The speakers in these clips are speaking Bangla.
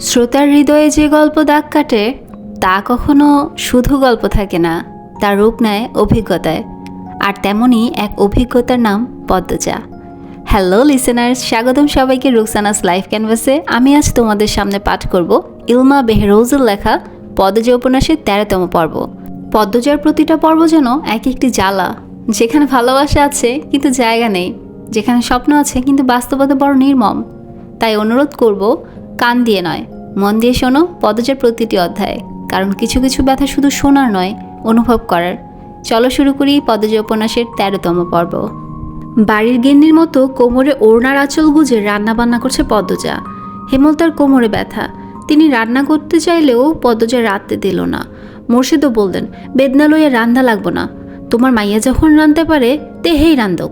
শ্রোতার হৃদয়ে যে গল্প দাগ কাটে, তা কখনো শুধু গল্প থাকে না তার রূপ নেয় অভিজ্ঞতায়। আর তেমনই এক অভিজ্ঞতার নাম পদ্মজা। হ্যালো লিসেনার স্বাগতম সবাইকে রুকসানাস লাইফ ক্যানভাসে। আমি আজ তোমাদের সামনে পাঠ করব ইলমা বেহরোজের লেখা পদ্মজা উপন্যাসের তেরোতম পর্ব। পদ্মজার প্রতিটা পর্ব যেন এক একটি জ্বালা, যেখানে ভালোবাসা আছে কিন্তু জায়গা নেই, যেখানে স্বপ্ন আছে কিন্তু বাস্তবতা বড় নির্মম। তাই অনুরোধ করব কান দিয়ে নয়, মন দিয়ে শোনো পদজার প্রতিটি অধ্যায়। কারণ কিছু কিছু ব্যথা শুধু শোনার নয়, অনুভব করার। চলো শুরু করি পদজা উপন্যাসের তেরোতম পর্ব। বাড়ির গিন্নির মতো কোমরে ওড়নার আঁচল গুজে রান্না বান্না করছে পদ্মজা হেমল তার কোমরে ব্যথা। তিনি রান্না করতে চাইলেও পদ্মজা রাঁধতে দিল না। মুর্শিদও বললেন, বেদনা লইয়ে রান্ধা লাগবো না। তোমার মাইয়া যখন রাঁধতে পারে, তে হেই রান্ধক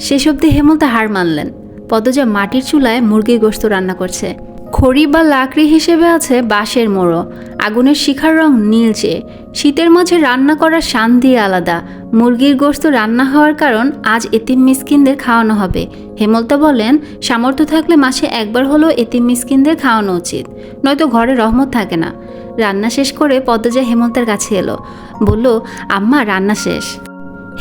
শেষ অবধি হেমন্ত হার মানলেন। পদ্মজা মাটির চুলায় মুরগির গোস্ত রান্না করছে। খড়ি বা লাকড়ি হিসেবে আছে বাঁশের মোড়ো, আগুনের শিখার রং নীলচে শীতের মাঝে রান্না করার শান্তি আলাদা। মুরগির গোস্ত রান্না হওয়ার কারণ আজ এতিম মিসকিনদের খাওয়ানো হবে। হেমলতা বলেন, সামর্থ্য থাকলে মাসে একবার হলেও এতিম মিসকিনদের খাওয়ানো উচিত। নয়তো ঘরে রহমত থাকে না। রান্না শেষ করে পদ্মজা হেমন্তের কাছে এলো। বলল, আম্মা, রান্না শেষ।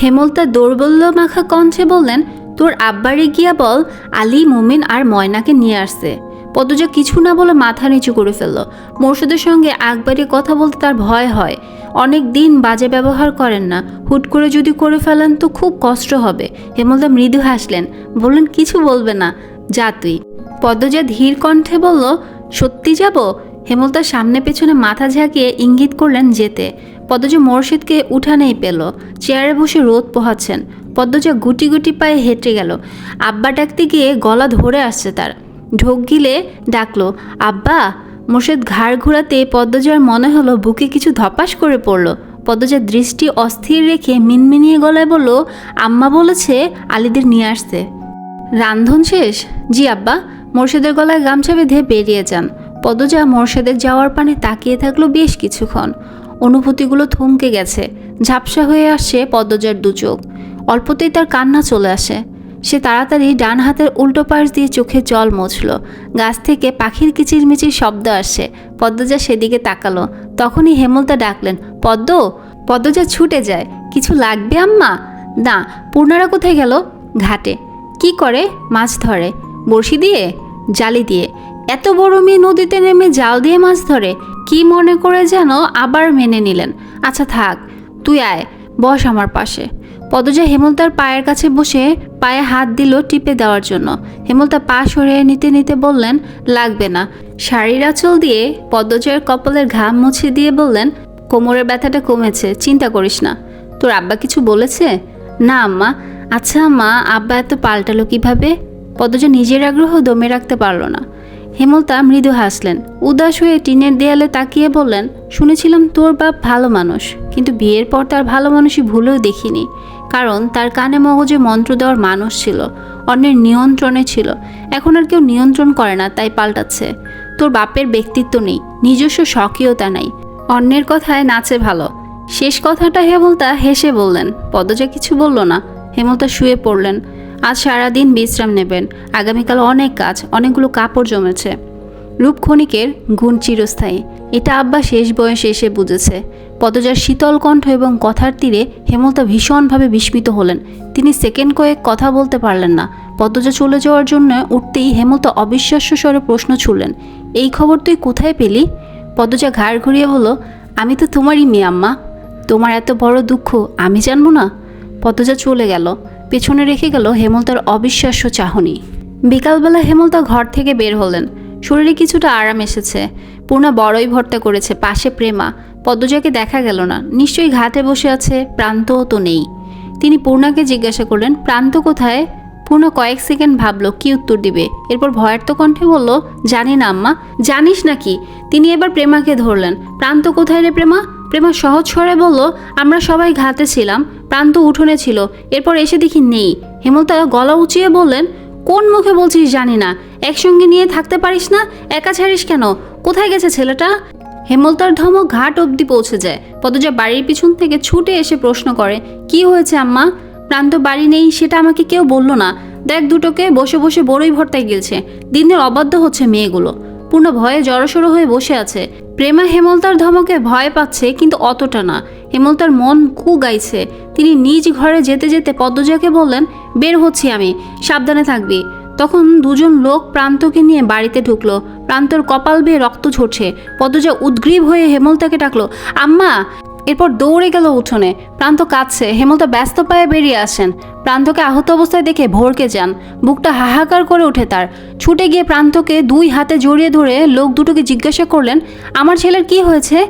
হেমলতা দৌর্বল্য মাখা কণ্ঠে বললেন, তোর আব্বারে গিয়া বল, আলী, মুমিন আর ময়নাকে নিয়ে আসছে। পদ্মজা কিছু না বলে মাথা নিচু করে ফেলল। মোর্শেদের সঙ্গে আকবারে কথা বলতে তার ভয় হয়। অনেক দিন বাজে ব্যবহার করেন না। হুট করে যদি করে ফেলেন তো খুব কষ্ট হবে। হেমলদা মৃদু হাসলেন, বললেন, কিছু বলবে না, যা তুই। পদ্মজা ধীর কণ্ঠে বলল, সত্যি যাব? হেমলতার সামনে পেছনে মাথা ঝাঁকিয়ে ইঙ্গিত করলেন, যেতে। পদ্মজা মোর্শেদকে উঠানেই পেল। চেয়ারে বসে রোদ পোহাচ্ছেন। পদ্মজা গুটি গুটি পায়ে হেঁটে গেল। আব্বা ডাকতে গিয়ে গলা ধরে আসছে তার। ঢোক গিলে ডাকলো, আব্বা, মোর্শেদ ঘাড় ঘোরাতে পদ্মজার মনে হলো বুকে কিছু ধপাস করে পড়ল। পদ্মজার দৃষ্টি অস্থির রেখে মিনমিনিয়ে গলায় বলল, আম্মা বলেছে আলিদের নিয়ে আসতে। রান্ধন শেষ? জি, আব্বা, মোর্শেদের গলায় গামছা বেঁধে বেরিয়ে যান। পদজা মোর্শেদের যাওয়ার পানে তাকিয়ে থাকল বেশ কিছুক্ষণ। অনুভূতিগুলো থমকে গেছে। ঝাপসা হয়ে আসছে পদ্মজার দু চোখ। অল্পতেই তার কান্না চলে আসে। সে তাড়াতাড়ি ডান হাতের উল্টো পাশ দিয়ে চোখে জল মুছল। গাছ থেকে পাখির কিচিরমিচির শব্দ আসছে পদ্মজা সেদিকে তাকালো। তখনই হেমলতা ডাকলেন, পদ্ম, পদ্মজা ছুটে যায়। কিছু লাগবে আম্মা? না, পূর্ণারা কোথায় গেল? ঘাটে। কি করে? মাছ ধরে। বড়শি দিয়ে? জালি দিয়ে। এত বড় মেয়ে নদীতে নেমে জাল দিয়ে মাছ ধরে? কি মনে করে যেন আবার মেনে নিলেন? আচ্ছা থাক, তুই আয়, বস আমার পাশে। পদজা হেমলতার পায়ের কাছে বসে পায়ে হাত দিল টিপে দেওয়ার জন্য। হেমলতা পা সরিয়ে নিতে নিতে বললেন, লাগবে না। শাড়ির আঁচল দিয়ে পদ্মজয়ের কপালের ঘাম মুছে দিয়ে বললেন, কোমরের ব্যথাটা কমেছে, চিন্তা করিস না। তোর আব্বা কিছু বলেছে? না, আম্মা। আচ্ছা মা আব্বা এত পাল্টালো কীভাবে? পদ্মজা নিজের আগ্রহ দমে রাখতে পারল না। হেমলতা মৃদু হাসলেন। উদাস হয়ে টিনের দেয়ালে তাকিয়ে বললেন, শুনেছিলাম তোর বাপ ভালো মানুষ, কিন্তু বিয়ের পর তার ভালো মানুষই ভুলেও দেখিনি। কারণ তার কানে মগজে মন্ত্র দেওয়ার মানুষ ছিল, অন্যের নিয়ন্ত্রণে ছিল। এখন আর কেউ নিয়ন্ত্রণ করে না, তাই পাল্টাচ্ছে। তোর বাপের ব্যক্তিত্ব নেই, নিজস্ব স্বকীয়তা নাই। অন্যের কথায় নাচে ভালো। শেষ কথাটা হেমলতা হেসে বললেন, পদজা কিছু বলল না। হেমলতা শুয়ে পড়লেন। আজ সারাদিন বিশ্রাম নেবেন। আগামীকাল অনেক কাজ, অনেকগুলো কাপড় জমেছে। রূপক্ষণিকের গুণ চিরস্থায়ী। এটা আব্বা শেষ বয়সে এসে বুঝেছে। পদজার শীতল কণ্ঠ এবং কথার তীরে হেমলতা ভীষণভাবে বিস্মিত হলেন। তিনি সেকেন্ড কয়েক কথা বলতে পারলেন না। পদ্মজা চলে যাওয়ার জন্য উঠতেই হেমলতা অবিশ্বাস্য স্বরে প্রশ্ন ছুড়লেন, এই খবর তুই কোথায় পেলি? পদ্মজা ঘাড় ঘুরিয়ে বলল আমি তো তোমারই মেয়ে, আম্মা। তোমার এত বড় দুঃখ আমি জানব না? পদ্মজা চলে গেল। পেছনে রেখে গেল হেমলতার অবিশ্বাস্য চাহনি। বিকালবেলা হেমলতা ঘর থেকে বের হলেন। শরীরে কিছুটা আরাম এসেছে। পূর্ণা বড়ই ভর্তা করেছে। পাশে প্রেমা। পদ্মজাকে দেখা গেল না। নিশ্চয়ই ঘাটে বসে আছে, প্রান্তও তো নেই। তিনি পূর্ণাকে জিজ্ঞাসা করলেন, প্রান্ত কোথায়? পূর্ণ কয়েক সেকেন্ড ভাবলো, কি উত্তর দিবে? এরপর ভয়ার্ত কণ্ঠে বলল, জানি না আম্মা। জানিস নাকি? তিনি এবার প্রেমাকে ধরলেন, প্রান্ত কোথায় রে প্রেমা? প্রেমা সহজ স্বরে বলল, আমরা সবাই ঘাতে ছিলাম। প্রান্ত উঠোনে ছিল। এরপর এসে দেখি নেই। হেমলতা গলা উঁচিয়ে বললেন, কোন মুখে বলছিস জানি না। একসঙ্গে নিয়ে থাকতে পারিস না? একা ছাড়িস কেন? কোথায় গেছে ছেলেটা? হেমলতার ধমক ঘাট অবধি পৌঁছে যায়। পদজা বাড়ির পিছন থেকে ছুটে এসে প্রশ্ন করে, কি হয়েছে আম্মা? প্রান্ত বাড়ি নেই সেটা আমাকে কেউ বলল না। দেখ দুটোকে বসে বসে বড়ই ভর্তায় গেলছে। দিনের অবাধ্য হচ্ছে মেয়েগুলো। পূর্ণ ভয়ে জড়সড়ো হয়ে বসে আছে। প্রেমা হেমলতার ধমকে ভয় পাচ্ছে কিন্তু অতটা না। হেমলতার মন কু গাইছে। তিনি নিজ ঘরে যেতে যেতে পদ্মজাকে বললেন, বের হচ্ছি আমি, সাবধানে থাকবি। তখন দুজন লোক প্রান্তকে নিয়ে বাড়িতে ঢুকলো। প্রান্তর কপাল বেয়ে রক্ত ঝরছে। পদ্মজা উদ্গ্রীব হয়ে হেমলতাকে ডাকলো, আম্মা! এরপর দৌড়ে গেল উঠোনে। প্রান্ত কাঁদছে। হেমলতা ব্যস্ত পায়ে বেরিয়ে আসেন। প্রান্তকে আহত অবস্থায় দেখে ভোরকে যান। বুকটা হাহাকার করে ওঠে তার। ছুটে গিয়ে প্রান্তকে দুই হাতে জড়িয়ে ধরে লোক দুটোকে জিজ্ঞাসা করলেন, আমার ছেলের কি হয়েছে?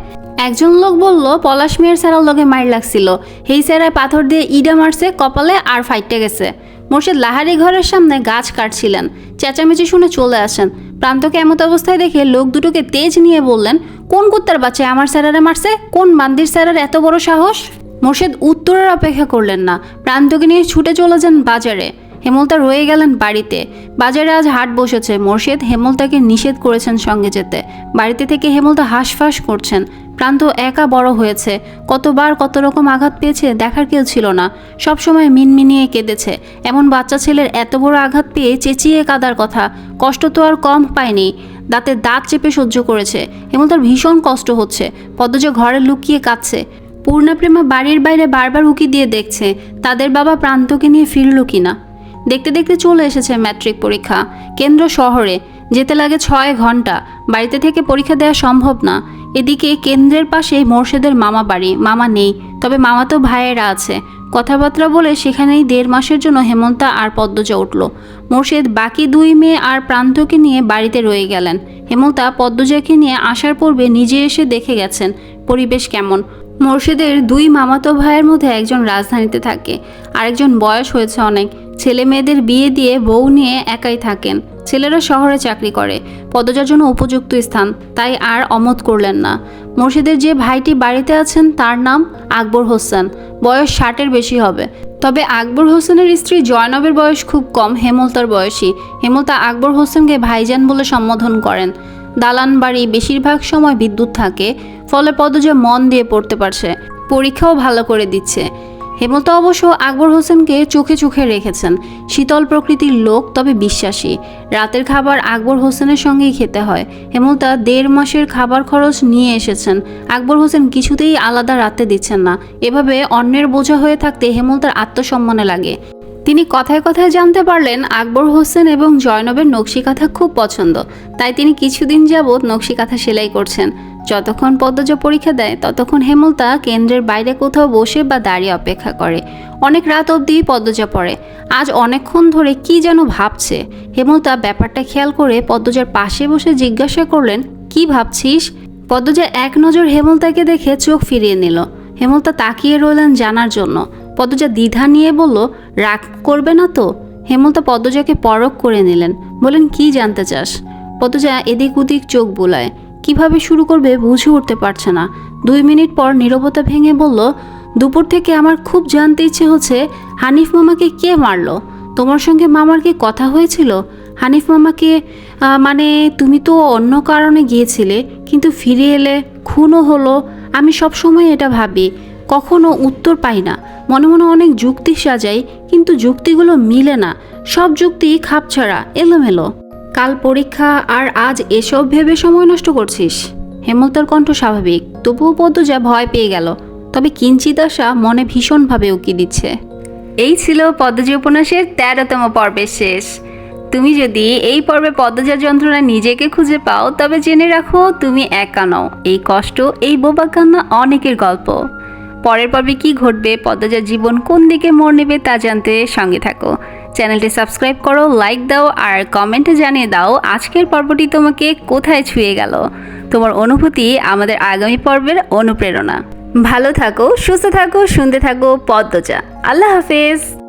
একজন লোক বলল, পলাশ মিয়ার স্যারার লগে মাইর লাগছিল। এই স্যারায় পাথর দিয়ে ইডা মারছে, কপালে আর ফাইটে গেছে। মোর্শেদ লাহারি ঘরের সামনে গাছ কাটছিলেন। চেঁচামেচি শুনে চলে আসেন। প্রান্তকে এমত অবস্থায় দেখে লোক দুটোকে তেজ নিয়ে বললেন, কোন কুত্তার বাচ্চা আমার স্যারারে মারছে? কোন বান্দির স্যারার এত বড় সাহস? মোর্শেদ উত্তরের অপেক্ষা করলেন না। প্রান্তকে নিয়ে ছুটে চলে যান বাজারে। হেমলতা রয়ে গেলেন বাড়িতে। বাজারে আজ হাট বসেছে। মোর্শেদ হেমলতাকে নিষেধ করেছেন সঙ্গে যেতে। বাড়িতে থেকে হেমলতা হাঁসফাঁস করছেন। প্রান্ত একা বড় হয়েছে। কতবার কত রকম আঘাত পেয়েছে দেখার কেউ ছিল না। সবসময় মিনমিনিয়ে কেঁদেছে। এমন বাচ্চা ছেলের এত বড় আঘাত পেয়ে চেঁচিয়ে কাদার কথা। কষ্ট তো আর কম পায়নি। দাঁতে দাঁত চেপে সহ্য করেছে। হেমলতার ভীষণ কষ্ট হচ্ছে। পদ্মজা ঘরে লুকিয়ে কাঁদছে। পূর্ণাপ্রেমা বাড়ির বাইরে বারবার উকি দিয়ে দেখছে। তাদের বাবা প্রান্তকে নিয়ে ফিরল কিনা? দেখতে দেখতে চলে এসেছে ম্যাট্রিক পরীক্ষা। কেন্দ্র শহরে যেতে লাগে ছয় ঘণ্টা। বাড়িতে থেকে পরীক্ষা দেওয়া সম্ভব না। এদিকে কেন্দ্রের পাশে মোর্শেদের মামা বাড়ি। মামা নেই, তবে মামা তো ভাইয়েরা আছে। কথাবার্তা বলে সেখানেই দেড় মাসের জন্য হেমন্তা আর পদ্মজা উঠল। মোর্শেদ বাকি দুই মেয়ে আর প্রান্তকে নিয়ে বাড়িতে রয়ে গেলেন। হেমন্তা পদ্মজাকে নিয়ে আসার পূর্বে নিজে এসে দেখে গেছেন পরিবেশ কেমন। মোর্শেদের দুই মামাতো ভাইয়ের মধ্যে একজন রাজধানীতে থাকে। আরেকজন বয়স হয়েছে অনেক। ছেলে মেয়েদের বিয়ে দিয়ে বউ নিয়ে একাই থাকেন। ছেলেরা শহরে চাকরি করে পদজার জন্য উপযুক্ত স্থান, তাই আর অমত করলেন না। মোর্শেদের যে ভাইটি বাড়িতে আছেন, তার নাম আকবর হোসেন। বয়স ষাটের বেশি হবে। তবে আকবর হোসেনের স্ত্রী জয়নবের বয়স খুব কম, হেমলতার বয়সী। হেমলতা আকবর হোসেনকে ভাইজান বলে সম্বোধন করেন। দালান বাড়ি বেশিরভাগ সময় বিদ্যুৎ থাকে, ফলে পদজা মন দিয়ে পড়তে পারছে। পরীক্ষাও ভালো করে দিচ্ছে। হেমন্ত অবশ্য আকবর হোসেনকে চোখে চোখে রেখেছেন। শীতল প্রকৃতির লোক, তবে বিশ্বাসী। রাতের খাবার আকবর হোসেনের সঙ্গেই খেতে হয়। হেমলতা দেড় মাসের খাবার খরচ নিয়ে এসেছেন। আকবর হোসেন কিছুতেই আলাদা রাখতে দিচ্ছেন না। এভাবে অন্যের বোঝা হয়ে থাকতে হেমলতার আত্মসম্মানে লাগে। তিনি কথায় কথায় জানতে পারলেন, আকবর হোসেন এবং জয়নবের নকশিকাঁথা খুব পছন্দ। তাই তিনি কিছুদিন যাবৎ নকশিকাঁথা সেলাই করছেন। যতক্ষণ পদ্মজা পরীক্ষা দেয়, ততক্ষণ হেমলতা কেন্দ্রের বাইরে কোথাও বসে বা দাঁড়িয়ে অপেক্ষা করে। অনেক রাত অবধি পদ্মজা পড়ে। আজ অনেকক্ষণ ধরে কি যেন ভাবছে। হেমলতা ব্যাপারটা খেয়াল করে পদ্মজার পাশে বসে জিজ্ঞাসা করলেন, কি ভাবছিস? পদ্মজা এক নজর হেমলতাকে দেখে চোখ ফিরিয়ে নিল। হেমলতা তাকিয়ে রইলেন জানার জন্য। পদ্মজা দ্বিধা নিয়ে বলল, রাগ করবে না তো? হেমলতা পদ্মজাকে পরক করে নিলেন। বলেন কি জানতে চাস? পদ্মজা এদিক ওদিক চোখ বুলায়। কীভাবে শুরু করবে বুঝে উঠতে পারছে না। দুই মিনিট পর নীরবতা ভেঙে বলল, দুপুর থেকে আমার খুব জানতে ইচ্ছে হচ্ছে হানিফ মামাকে কে মারলো? তোমার সঙ্গে মামার কি কথা হয়েছিল? হানিফ মামাকে মানে তুমি তো অন্য কারণে গিয়েছিলে, কিন্তু ফিরে এলে খুনও হলো। আমি সব সময় এটা ভাবি, কখনো উত্তর পাই না। মনে মনে অনেক যুক্তি সাজাই, কিন্তু যুক্তিগুলো মিলে না। সব যুক্তি খাপছাড়া, এলোমেলো। কাল পরীক্ষা আর আজ এসব ভেবে সময় নষ্ট করছিস। হেমলতার কণ্ঠ স্বাভাবিক, তবুও পদ্মজা ভয় পেয়ে গেল, তবে কিঞ্চিত আশা মনে ভীষণভাবে উকি দিচ্ছে। এই ছিল পদ্মজা উপন্যাসের তেরোতম পর্বের শেষ। তুমি যদি এই পর্বে পদ্মজার যন্ত্রণা নিজেকে খুঁজে পাও, তবে জেনে রাখো তুমি একা নও। এই কষ্ট, এই বোবা কান্না অনেকের গল্প। পরের পর্বে কি ঘটবে, পদ্মজার জীবন কোন দিকে মোড় নেবে তা জানতে সঙ্গে থাকো। চ্যানেলটি সাবস্ক্রাইব করো লাইক দাও আর কমেন্টে জানিয়ে দাও আজকের পর্বটি তোমাকে কোথায় ছুঁয়ে গেল। তোমার অনুভূতি আমাদের আগামী পর্বের অনুপ্রেরণা। ভালো থাকো, সুস্থ থাকো, শুনতে থাকো পদ্মজা। আল্লাহ হাফেজ।